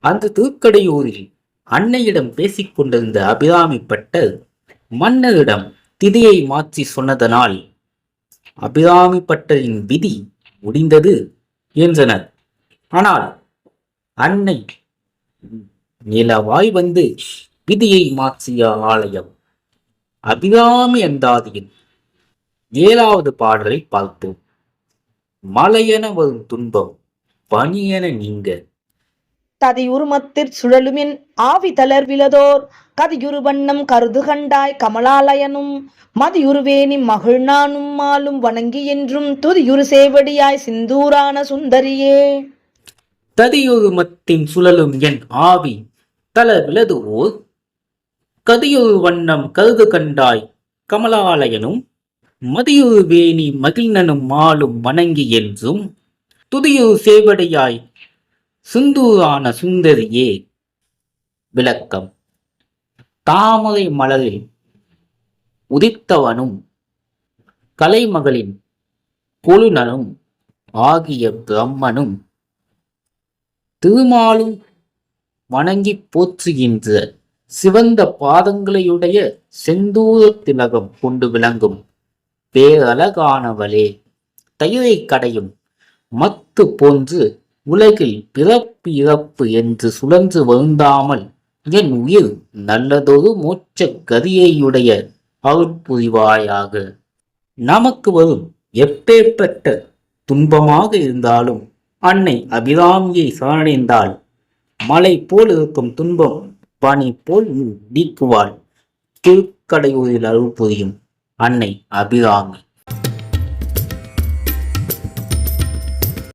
அந்த திருக்கடையூரில் அன்னையிடம் பேசிக் கொண்டிருந்த அபிராமிப்பட்டர் மன்னரிடம் திதியை மாற்றி சொன்னதனால் அபிராமிப்பட்டரின் விதி முடிந்தது என்றனர். ஆனால் அன்னை நிலவாய் வந்து விதியை மாற்றிய ஆலயம் அபிராமி அந்தாதியின் ஏழாவது பாடலை பார்ப்போம் மலையென வரும் துன்பம் பனியென நீங்க ததியுருமத்திற் சுழலுமின் ஆவி தளர்விலதோர் கதியுரு வண்ணம் கருது கண்டாய் கமலாலயனும் மதியுருவேணி மகிழ்நானும் மாலும் வணங்கி என்றும் துதியுரு சேவடியாய் சிந்தூரான சுந்தரியே. ததியுருமத்தின் சுழலும் என் ஆவி தல கதியுரு வண்ணம் கருது கண்டாய் கமலாலயனும் மதியுருவேணி மகிழ்நனும் மாலும் வணங்கி என்றும் துதியுரு சேவடியாய் சிந்தூரான சுந்தரியே விளக்கம். தாமரை மலரில் உதித்தவனும் கலைமகளின் கொழுநனும் ஆகிய பிரம்மனும் திருமாலும் வணங்கி போற்றுகின்ற சிவந்த பாதங்களையுடைய செந்தூர திலகம் கொண்டு விளங்கும் பேரழகானவளே தயிரை கடையும் மத்து போன்று உலகில் பிறப்பு இறப்பு என்று சுழன்று வருந்தாமல் என் உயிர் நல்லதொரு மோட்ச கதியையுடைய அருட்புரிவாயாக நமக்கு வரும் எப்பேற்பட்ட துன்பமாக இருந்தாலும் அன்னை அபிராமியை சரணடைந்தால் மலை போல் இருக்கும் துன்பம் பனி போல் நீக்குவாள். திருக்கடையூரில் அருள் புரியும் அன்னை அபிராமி.